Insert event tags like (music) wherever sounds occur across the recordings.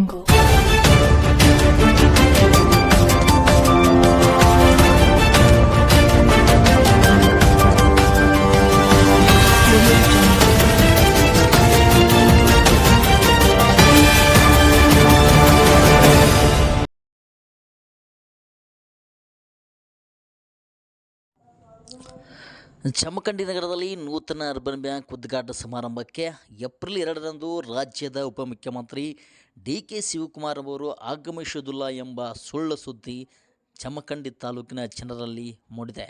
jungle. Jamkhandi ನಗರದಲ್ಲಿ ನೂತನ urban bank ಉದ್ಘಾಟನಾ ಸಮಾರಂಭಕ್ಕೆ ಏಪ್ರಿಲ್ ಎರಡರಂದು ರಾಜ್ಯದ ಉಪಮುಖ್ಯಮಂತ್ರಿ ಡಿ ಕೆ ಶಿವಕುಮಾರ್ ಅವರು ಆಗಮಿಸುವುದಿಲ್ಲ ಎಂಬ ಸುಳ್ಳು ಸುದ್ದಿ ಜಮಖಂಡಿ ತಾಲೂಕಿನ ಜನರಲ್ಲಿ ಮೂಡಿದೆ.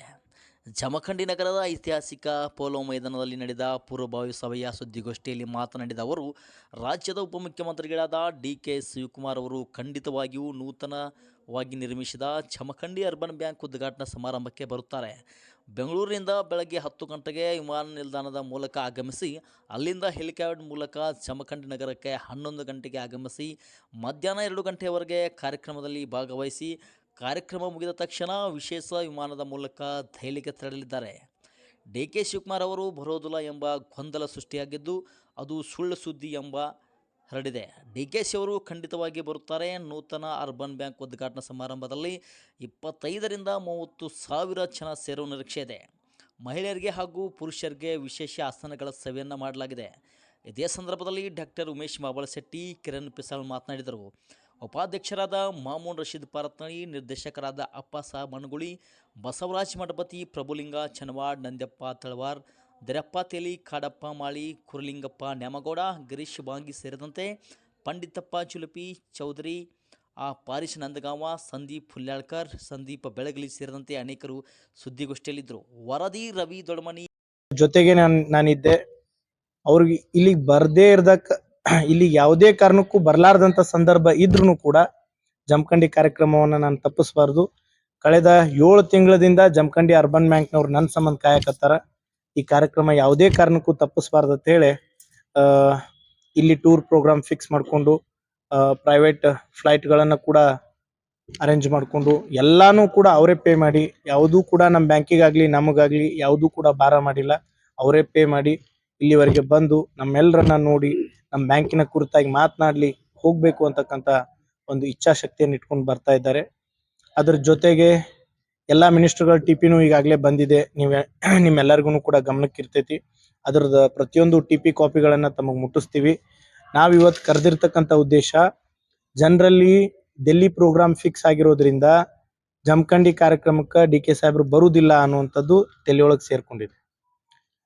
ಜಮಖಂಡಿ ನಗರದ ಐತಿಹಾಸಿಕ ಪೋಲೋ ಮೈದಾನದಲ್ಲಿ ನಡೆದ ಪೂರ್ವಭಾವಿ ಸಭೆಯ ಸುದ್ದಿಗೋಷ್ಠಿಯಲ್ಲಿ ಮಾತನಾಡಿದ ಅವರು, ರಾಜ್ಯದ ಉಪಮುಖ್ಯಮಂತ್ರಿಗಳಾದ ಡಿ ಕೆ ಶಿವಕುಮಾರ್ ಅವರು ಖಂಡಿತವಾಗಿಯೂ ನೂತನವಾಗಿ ನಿರ್ಮಿಸಿದ ಚಮಖಂಡಿ ಅರ್ಬನ್ ಬ್ಯಾಂಕ್ ಉದ್ಘಾಟನಾ ಸಮಾರಂಭಕ್ಕೆ ಬರುತ್ತಾರೆ. ಬೆಂಗಳೂರಿನಿಂದ ಬೆಳಗ್ಗೆ ಹತ್ತು ಗಂಟೆಗೆ ವಿಮಾನ ನಿಲ್ದಾಣದ ಮೂಲಕ ಆಗಮಿಸಿ, ಅಲ್ಲಿಂದ ಹೆಲಿಕಾಪ್ಟರ್ ಮೂಲಕ ಚಮಖಂಡಿ ನಗರಕ್ಕೆ ಹನ್ನೊಂದು ಗಂಟೆಗೆ ಆಗಮಿಸಿ, ಮಧ್ಯಾಹ್ನ ಎರಡು ಗಂಟೆಯವರೆಗೆ ಕಾರ್ಯಕ್ರಮದಲ್ಲಿ ಭಾಗವಹಿಸಿ, ಕಾರ್ಯಕ್ರಮ ಮುಗಿದ ತಕ್ಷಣ ವಿಶೇಷ ವಿಮಾನದ ಮೂಲಕ ದೆಹಲಿಗೆ ತೆರಳಲಿದ್ದಾರೆ. ಡಿ ಕೆ ಶಿವಕುಮಾರ್ ಅವರು ಬರೋದಿಲ್ಲ ಎಂಬ ಗೊಂದಲ ಸೃಷ್ಟಿಯಾಗಿದ್ದು, ಅದು ಸುಳ್ಳು ಸುದ್ದಿ ಎಂಬ ಹರಡಿದೆ. ಡಿ ಕೆ ಸಿ ಅವರು ಖಂಡಿತವಾಗಿ ಬರುತ್ತಾರೆ. ನೂತನ ಅರ್ಬನ್ ಬ್ಯಾಂಕ್ ಉದ್ಘಾಟನಾ ಸಮಾರಂಭದಲ್ಲಿ ಇಪ್ಪತ್ತೈದರಿಂದ ಮೂವತ್ತು ಸಾವಿರ ಜನ ಸೇರುವ ನಿರೀಕ್ಷೆ ಇದೆ. ಮಹಿಳೆಯರಿಗೆ ಹಾಗೂ ಪುರುಷರಿಗೆ ವಿಶೇಷ ಆಸನಗಳ ಸೇವೆಯನ್ನು ಮಾಡಲಾಗಿದೆ. ಇದೇ ಸಂದರ್ಭದಲ್ಲಿ ಡಾಕ್ಟರ್ ಉಮೇಶ್ ಮಾಬಳಶೆಟ್ಟಿ ಕಿರಣ್ ಪಿಸಾಳ್ ಮಾತನಾಡಿದರು. ಉಪಾಧ್ಯಕ್ಷರಾದ ಮಾಮೂನ್ ರಶೀದ್ ಪಾರತ್ನಳಿ, ನಿರ್ದೇಶಕರಾದ ಅಪ್ಪ ಸಾಹಬ್ ಮಣಗುಳಿ ಬಸವರಾಜ್ ಮಠಪತಿ ಪ್ರಭುಲಿಂಗ ಚನ್ವಾಡ್ ನಂದ್ಯಪ್ಪ ತಳವಾರ್ ದರಪ್ಪ ತೇಲಿ ಕಾಡಪ್ಪ, ಮಾಳಿ, ಕುರಲಿಂಗಪ್ಪ, ನ್ಯಾಮಗೌಡ, ಗಿರೀಶ್ ಬಾಂಗಿ ಸೇರಿದಂತೆ ಪಂಡಿತಪ್ಪ ಚುಲುಪಿ, ಚೌಧರಿ, ಆ ಪಾರಿಶ್ ನಂದಗಾಂವ, ಸಂದೀಪ್ ಹುಲ್ಯಾಳ್ಕರ್, ಸಂದೀಪ್ ಬೆಳಗಲಿ ಸೇರಿದಂತೆ ಅನೇಕರು ಸುದ್ದಿಗೋಷ್ಠಿಯಲ್ಲಿದ್ದರು. ವರದಿ ರವಿ ದೊಡಮನಿ ಜೊತೆಗೆ ನಾನು, ನಾನಿದ್ದೆ. ಅವ್ರಿಗೆ ಇಲ್ಲಿಗೆ ಬರದೇ ಇರ್ದಕ್, (clears throat) ಇಲ್ಲಿಗೆ ಯಾವುದೇ ಕಾರಣಕ್ಕೂ ಬರಲಾರ್ದಂಥ ಸಂದರ್ಭ ಇದ್ರೂ ಕೂಡ ಜಮಖಂಡಿ ಕಾರ್ಯಕ್ರಮವನ್ನ ನಾನು ತಪ್ಪಿಸ್ಬಾರ್ದು. ಕಳೆದ ಏಳು ತಿಂಗಳದಿಂದ ಜಮಖಂಡಿ ಅರ್ಬನ್ ಬ್ಯಾಂಕ್ನವ್ರು ನನ್ನ ಸಂಬಂಧ ಕಾಯಕತ್ತಾರ. ಈ ಕಾರ್ಯಕ್ರಮ ಯಾವುದೇ ಕಾರಣಕ್ಕೂ ತಪ್ಪಿಸಬಾರ್ದು ಅಂತ ಹೇಳಿ ಇಲ್ಲಿ ಟೂರ್ ಪ್ರೋಗ್ರಾಮ್ ಫಿಕ್ಸ್ ಮಾಡ್ಕೊಂಡು ಪ್ರೈವೇಟ್ ಫ್ಲೈಟ್ ಗಳನ್ನ ಕೂಡ ಅರೇಂಜ್ ಮಾಡ್ಕೊಂಡು, ಎಲ್ಲಾನು ಕೂಡ ಅವರೇ ಪೇ ಮಾಡಿ, ಯಾವುದೂ ಕೂಡ ನಮ್ಮ ಬ್ಯಾಂಕಿಗಾಗ್ಲಿ ನಮಗಾಗ್ಲಿ ಯಾವುದೂ ಕೂಡ ಭಾರ ಮಾಡಿಲ್ಲ. ಅವರೇ ಪೇ ಮಾಡಿ ಇಲ್ಲಿವರೆಗೆ ಬಂದು ನಮ್ಮೆಲ್ಲರನ್ನ ನೋಡಿ ನಮ್ಮ ಬ್ಯಾಂಕಿನ ಕುರಿತಾಗಿ ಮಾತನಾಡಲಿ, ಹೋಗಬೇಕು ಅಂತಕ್ಕಂಥ ಒಂದು ಇಚ್ಛಾಶಕ್ತಿಯನ್ನು ಇಟ್ಕೊಂಡು ಬರ್ತಾ ಇದ್ದಾರೆ. ಅದರ ಜೊತೆಗೆ ಎಲ್ಲಾ ಮಿನಿಸ್ಟರ್ಗಳ ಟಿಪಿನೂ ಈಗಾಗಲೇ ಬಂದಿದೆ. ನೀವೇ (clears throat) ನಿಮ್ಮೆಲ್ಲರಿಗೂ ಕೂಡ ಗಮನಕ್ಕೆ ಇರ್ತೈತಿ ಅದರದ ಪ್ರತಿಯೊಂದು ಟಿಪಿ ಕಾಪಿಗಳನ್ನ ತಮಗೆ ಮುಟ್ಟಿಸ್ತೀವಿ. ನಾವ್ ಇವತ್ತು ಕರೆದಿರ್ತಕ್ಕಂಥ ಉದ್ದೇಶ, ಜನರಲ್ಲಿ ಡೆಲ್ಲಿ ಪ್ರೋಗ್ರಾಮ್ ಫಿಕ್ಸ್ ಆಗಿರೋದ್ರಿಂದ ಜಮಖಂಡಿ ಕಾರ್ಯಕ್ರಮಕ್ಕೆ ಡಿ ಕೆ ಸಾಹೇಬ್ರು ಬರುವುದಿಲ್ಲ ಅನ್ನುವಂಥದ್ದು ತಲೆಯೊಳಗೆ ಸೇರ್ಕೊಂಡಿದೆ.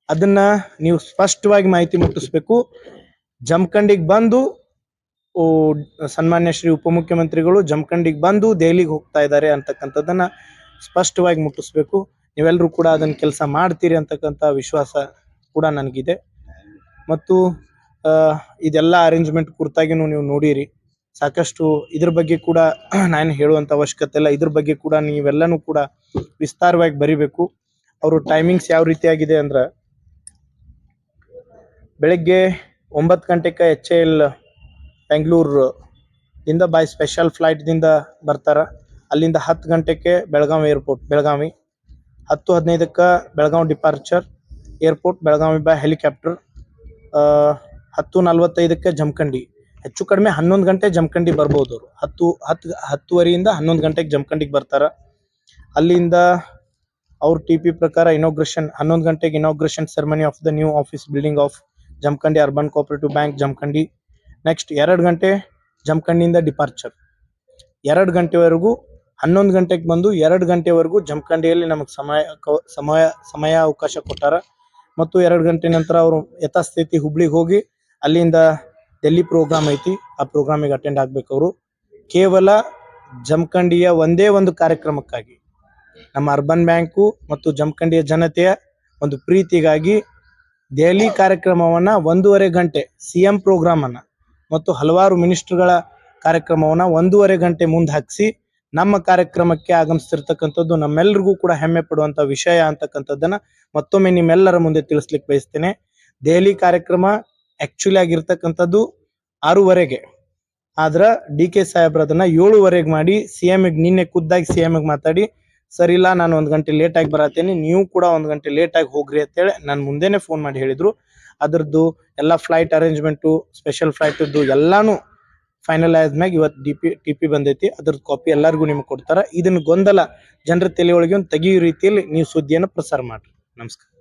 ಅದನ್ನ ನೀವು ಸ್ಪಷ್ಟವಾಗಿ ಮಾಹಿತಿ ಮುಟ್ಟಿಸ್ಬೇಕು. ಜಮಖಂಡಿಗೆ ಬಂದು ಸನ್ಮಾನ್ಯ ಶ್ರೀ ಉಪಮುಖ್ಯಮಂತ್ರಿಗಳು ಜಮಖಂಡಿಗೆ ಬಂದು ದೆಹಲಿಗೆ ಹೋಗ್ತಾ ಇದ್ದಾರೆ ಅಂತಕ್ಕಂಥದ್ದನ್ನ ಸ್ಪಷ್ಟವಾಗಿ ಮುಟ್ಟಿಸ್ಬೇಕು. ನೀವೆಲ್ಲರೂ ಕೂಡ ಅದನ್ನ ಕೆಲಸ ಮಾಡ್ತೀರಿ ಅಂತಕ್ಕಂಥ ವಿಶ್ವಾಸ ಕೂಡ ನನಗಿದೆ. ಮತ್ತು ಇದೆಲ್ಲ ಅರೇಂಜ್ಮೆಂಟ್ ಕುರಿತಾಗಿನೂ ನೀವು ನೋಡಿರಿ. ಸಾಕಷ್ಟು ಇದ್ರ ಬಗ್ಗೆ ಕೂಡ (clears throat) ನಾನು ಹೇಳುವಂತ ಅವಶ್ಯಕತೆ ಇಲ್ಲ. ಇದ್ರ ಬಗ್ಗೆ ಕೂಡ ನೀವೆಲ್ಲನೂ ಕೂಡ ವಿಸ್ತಾರವಾಗಿ ಬರಿಬೇಕು. ಅವರು ಟೈಮಿಂಗ್ಸ್ ಯಾವ ರೀತಿಯಾಗಿದೆ ಅಂದ್ರೆ, ಬೆಳಗ್ಗೆ ಒಂಬತ್ತು ಗಂಟೆಗೆ ಎಚ್ ಎಲ್ ಬೆಂಗಳೂರು ಇಂದ ಬೈ ಸ್ಪೆಷಲ್ ಫ್ಲೈಟ್ ದಿಂದ ಬರ್ತಾರ. ಅಲ್ಲಿಂದ ಹತ್ತು ಗಂಟೆಗೆ ಬೆಳಗಾವಿ ಏರ್ಪೋರ್ಟ್ ಬೆಳಗಾವಿ. ಹತ್ತು ಹದಿನೈದಕ್ಕೆ Belagavi departure airport Belagavi by helicopter ಹತ್ತು ನಲ್ವತ್ತೈದಕ್ಕೆ ಜಮಖಂಡಿ. ಹೆಚ್ಚು ಕಡಿಮೆ ಹನ್ನೊಂದು ಗಂಟೆ ಜಮಖಂಡಿ ಬರ್ಬೋದು ಅವರು. ಹತ್ತು ಹತ್ತು, ಹತ್ತುವರೆಯಿಂದ ಹನ್ನೊಂದು ಗಂಟೆಗೆ ಜಮಖಂಡಿಗೆ ಬರ್ತಾರೆ. ಅಲ್ಲಿಂದ ಅವ್ರ ಟಿ ಪಿ ಪ್ರಕಾರ ಇನಾಗ್ರೇಷನ್ ಹನ್ನೊಂದು ಗಂಟೆಗೆ inauguration ceremony of the new office building of Jamakhandi urban cooperative bank Jamakhandi. Next ಎರಡು ಗಂಟೆ ಜಮಖಂಡಿಯಿಂದ ಡಿಪಾರ್ಚರ್ ಎರಡು ಗಂಟೆವರೆಗೂ ಹನ್ನೊಂದು ಗಂಟೆಗೆ ಬಂದು ಎರಡು ಗಂಟೆವರೆಗೂ ಜಮಖಂಡಿಯಲ್ಲಿ ನಮಗೆ ಸಮಯ ಸಮಯ ಸಮಯ ಅವಕಾಶ ಕೊಟ್ಟಾರ. ಮತ್ತು ಎರಡು ಗಂಟೆ ನಂತರ ಅವರು ಯಥಾಸ್ಥಿತಿ ಹುಬ್ಳಿಗೆ ಹೋಗಿ ಅಲ್ಲಿಂದ ಡೆಲ್ಲಿ ಪ್ರೋಗ್ರಾಮ್ ಐತಿ, ಆ ಪ್ರೋಗ್ರಾಮಿಗೆ ಅಟೆಂಡ್ ಆಗ್ಬೇಕು ಅವರು. ಕೇವಲ ಜಮಖಂಡಿಯ ಒಂದೇ ಒಂದು ಕಾರ್ಯಕ್ರಮಕ್ಕಾಗಿ, ನಮ್ಮ ಅರ್ಬನ್ ಬ್ಯಾಂಕು ಮತ್ತು ಜಮಖಂಡಿಯ ಜನತೆಯ ಒಂದು ಪ್ರೀತಿಗಾಗಿ ದೆಹಲಿ ಕಾರ್ಯಕ್ರಮವನ್ನ ಒಂದೂವರೆ ಗಂಟೆ ಸಿ ಎಂ ಪ್ರೋಗ್ರಾಮ್ ಮತ್ತು ಹಲವಾರು ಮಿನಿಸ್ಟರ್ಗಳ ಕಾರ್ಯಕ್ರಮವನ್ನ ಒಂದೂವರೆ ಗಂಟೆ ಮುಂದೆ ಹಾಕಿಸಿ ನಮ್ಮ ಕಾರ್ಯಕ್ರಮಕ್ಕೆ ಆಗಮಿಸ್ತಿರ್ತಕ್ಕಂಥದ್ದು ನಮ್ಮೆಲ್ರಿಗೂ ಕೂಡ ಹೆಮ್ಮೆ ಪಡುವಂತ ವಿಷಯ ಅಂತಕ್ಕಂಥದ್ದನ್ನ ಮತ್ತೊಮ್ಮೆ ನಿಮ್ಮೆಲ್ಲರ ಮುಂದೆ ತಿಳಿಸ್ಲಿಕ್ಕೆ ಬಯಸ್ತೇನೆ. ದೆಹಲಿ ಕಾರ್ಯಕ್ರಮ ಆಕ್ಚುಲಿ ಆಗಿರ್ತಕ್ಕಂಥದ್ದು ಆರೂವರೆಗೆ. ಆದ್ರ ಡಿ ಕೆ ಸಾಹೇಬ್ರ ಅದನ್ನ ಏಳುವರೆಗೆ ಮಾಡಿ ಸಿ ಎಂ ನಿನ್ನೆ ಖುದ್ದಾಗಿ ಸಿ ಎಂ ಮಾತಾಡಿ, ಸರಿ ಇಲ್ಲ, ನಾನು ಒಂದು ಗಂಟೆ ಲೇಟಾಗಿ ಬರತ್ತೇನೆ, ನೀವು ಕೂಡ ಒಂದು ಗಂಟೆ ಲೇಟ್ ಆಗಿ ಹೋಗ್ರಿ ಅಂತೇಳಿ ನಾನು ಮುಂದೆನೆ ಫೋನ್ ಮಾಡಿ ಹೇಳಿದ್ರು. ಅದರದ್ದು ಎಲ್ಲ ಫ್ಲೈಟ್ ಅರೇಂಜ್ಮೆಂಟು ಸ್ಪೆಷಲ್ ಫ್ಲೈಟ್ ಎಲ್ಲಾನು ಫೈನಲ್ ಆದ್ಮ್ಯಾಗ ಇವತ್ತು ಡಿ ಪಿ ಬಂದೈತಿ. ಅದ್ರದ್ದು ಕಾಪಿ ಎಲ್ಲರಿಗೂ ನಿಮ್ಗೆ ಕೊಡ್ತಾರ. ಇದನ್ನ ಗೊಂದಲ ಜನರ ತಲೆಯೊಳಗೆ ಒಂದು ತೆಗಿಯೋ ರೀತಿಯಲ್ಲಿ ನೀವು ಸುದ್ದಿಯನ್ನು ಪ್ರಸಾರ ಮಾಡ್ರಿ. ನಮಸ್ಕಾರ.